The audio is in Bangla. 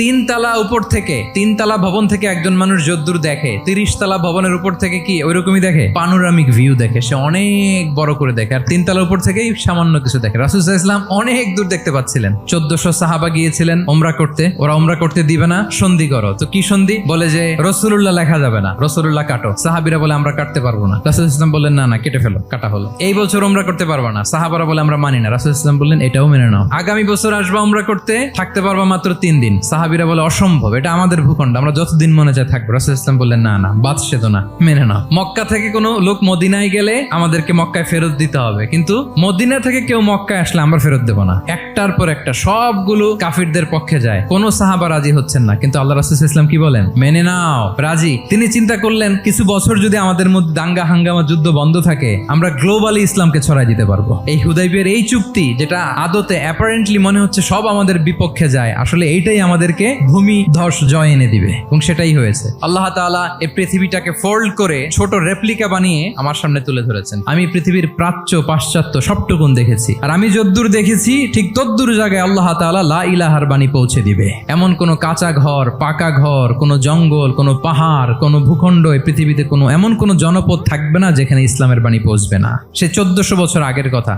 তিন তালা উপর থেকে তিন তালা ভবন থেকে একজন মানুষ যদ্দূর দেখে তিরিশ তালা ভবনের উপর থেকে কি ওইরকমই দেখে? পানোরামিক ভিউ দেখে, সে অনেক বড় করে দেখে, আর তিন তালা উপর থেকেই সামান্য কিছু দেখে। রাসুল ইসলাম অনেক দূর দেখতে পাচ্ছিলেন। চোদ্দশো সাহাবা গিয়েছিলেন ওমরা করতে, ওরা ওমরা করতে দিবে না, সন্ধি করো। তো কি সন্ধি? বলে যে রসুল্লাহ লেখা যাবে না রসুল্লাহ কাটো। সাহাবিরা বলে, আমরা কাটতে পারব না। রাসুল ইসলাম বললেন, না না, কেটে ফেলো, কাটা হলো। এই বছর ওমরা করতে পারব না। সাহাবারা বলে, আমরা মানি না। রাসুল ইসলাম বললেন, এটাও মেনে নাও। আগামী বছর আসবা ওমরা করতে, থাকতে পারবা মাত্র তিন দিন। সাহাবিরা বলে, অসম্ভব, এটা আমাদের ভূখণ্ড, আমরা যতদিন মনে চায় থাকব। রাসুল ইসলাম বললেন, না না বাদ সে তো না, মেনে নাও। মক্কা থেকে কোনো লোক মদিনায় গেলে আমাদেরকে মক্কায় ফেরত দিতে হবে, কিন্তু মদিনা থেকে কেউ মক্কায় আসলে আমরা ফেরত দেবো না। একটার পর একটা সবগুলো কাফিরদের পক্ষে যায়। কোনো সাহাবা রাজি হচ্ছেন না। কিন্তু আল্লাহ রাসুল ইসলাম কি বলেন? মেনে নাও, রাজি। তিনি চিন্তা করলেন, কিছু বছর যদি আমাদের মধ্যে দাঙ্গা, হাঙ্গামা, যুদ্ধ বন্ধ থাকে, আমরা গ্লোবালি ইসলামকে ছড়াই দিতে পারব। এই হুদাইবিয়ার এই চুক্তি, যেটা আদতে অ্যাপারেন্টলি মনে হচ্ছে সব আমাদের বিপক্ষে যায়, আসলে এইটাই আমাদেরকে ভূমি ধস জয় এনে দিবে। এবং সেটাই হয়েছে। আল্লাহ তাআলা এই পৃথিবীটাকে ফোল্ড করে ছোট রেপ্লিকা বানিয়ে আমার সামনে তুলে ধরেছেন। আমি পৃথিবীর প্রাচ্য, পাশ্চাত্য সবটুকুন দেখেছি। আর আমি যদ্দূর দেখেছি, ঠিক তদ্দূর জায়গায় আল্লাহ তালা লা ইলাহার বাণী পৌঁছে দিবে। এমন কোনো কাঁচা ঘর, পাকা ঘর, কোনো জঙ্গল, কোনো পাহাড়, কোনো ভূখণ্ড এই পৃথিবীতে কোনো, এমন কোনো জনপদ থাকবে না যেখানে ইসলামের বাণী পৌঁছবে না। সে চোদ্দশো বছর আগের কথা।